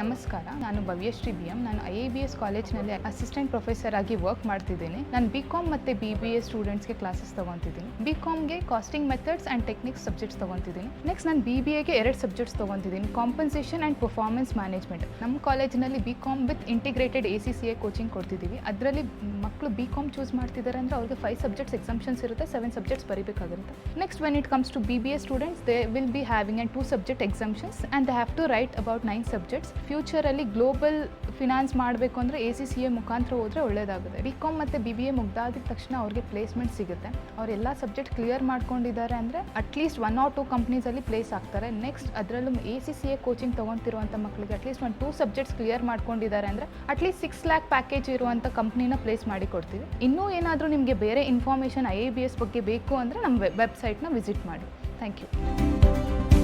ನಮಸ್ಕಾರ, ನಾನು Bhavyashree B M ನಾನು ಐ ಎ ಬಿ ಎಸ್ ಕಾಲೇಜ್ನಲ್ಲಿ ಅಸಿಸ್ಟೆಂಟ್ ಪ್ರೊಫೆಸರ್ ಆಗಿ ವರ್ಕ್ ಮಾಡ್ತಿದ್ದೀನಿ. ನಾನು ಬಿ ಕಾಮ್ ಮತ್ತು ಬಿ ಬಿ ಎಸ್ ಸ್ಟೂಡೆಂಟ್ಸ್ಗೆ ಕ್ಲಾಸಸ್ ತೊಗೊತಿದ್ದೀನಿ. B ಕಾಮ್ಗೆ costing methods and techniques subjects ತೊಗೊತಿದ್ದೀನಿ. Next ನಾನು ಬಿ ಬಿ ಎಗೆ ಎರಡು subjects ತೊಗೊತಿದ್ದೀನಿ. Compensation and performance management. ನಮ್ಮ ಕಾಲೇಜಿನಲ್ಲಿ B com with integrated A C C A coaching ಕೊಡ್ತಿದ್ದೀವಿ. ಅದರಲ್ಲಿ ಮಕ್ಕಳು ಬಿ ಕಾಮ್ ಚೂಸ್ ಮಾಡ್ತಿದ್ದಾರೆ ಅಂದರೆ ಅವ್ರಿಗೆ ಫೈವ್ ಸಬ್ಜೆಕ್ಟ್ಸ್ ಎಕ್ಸಾಮ್ಷನ್ಸ್ ಇರುತ್ತೆ seven subjects ಬರೀಬೇಕಾಗುತ್ತೆ next when it comes to B B A students they will be having and two subject examinations and they have to write about nine subjects ಫ್ಯೂಚರಲ್ಲಿ global finance ಮಾಡಬೇಕು ಅಂದರೆ A C C A ಮುಖಾಂತರ ಹೋದರೆ ಒಳ್ಳೆಯದಾಗುತ್ತೆ B com ಮತ್ತು B B A ಮುಗ್ದಾದ ತಕ್ಷಣ ಅವ್ರಿಗೆ placement ಸಿಗುತ್ತೆ. ಅವರೆಲ್ಲ ಸಬ್ಜೆಕ್ಟ್ ಕ್ಲಿಯರ್ ಮಾಡ್ಕೊಂಡಿದ್ದಾರೆ ಅಂದರೆ at least one or two ಕಂಪ್ನೀಸಲ್ಲಿ place ಆಗ್ತಾರೆ. ನೆಕ್ಸ್ಟ್ ಅದರಲ್ಲೂ A C C A coaching ತೊಗೊತಿರುವಂಥ ಮಕ್ಕಳಿಗೆ ಅಟ್ಲೀಸ್ಟ್ ಒಂದು ಟೂ ಸಬ್ಜೆಕ್ಟ್ಸ್ ಕ್ಲಿಯರ್ ಮಾಡ್ಕೊಂಡಿದ್ದಾರೆ ಅಂದರೆ ಅಟ್ಲೀಸ್ಟ್ ಸಿಕ್ಸ್ ಲ್ಯಾಕ್ ಪ್ಯಾಕೇಜ್ ಇರುವಂಥ ಕಂಪ್ನಿನ ಪ್ಲೇಸ್ ಮಾಡಿ ಕೊಡ್ತೀವಿ. ಇನ್ನೂ ಏನಾದರೂ ನಿಮಗೆ ಬೇರೆ information I A B S ಬಗ್ಗೆ ಬೇಕು ಅಂದರೆ ನಮ್ಮ ವೆಬ್ಸೈಟ್ನ ವಿಸಿಟ್ ಮಾಡಿ. Thank you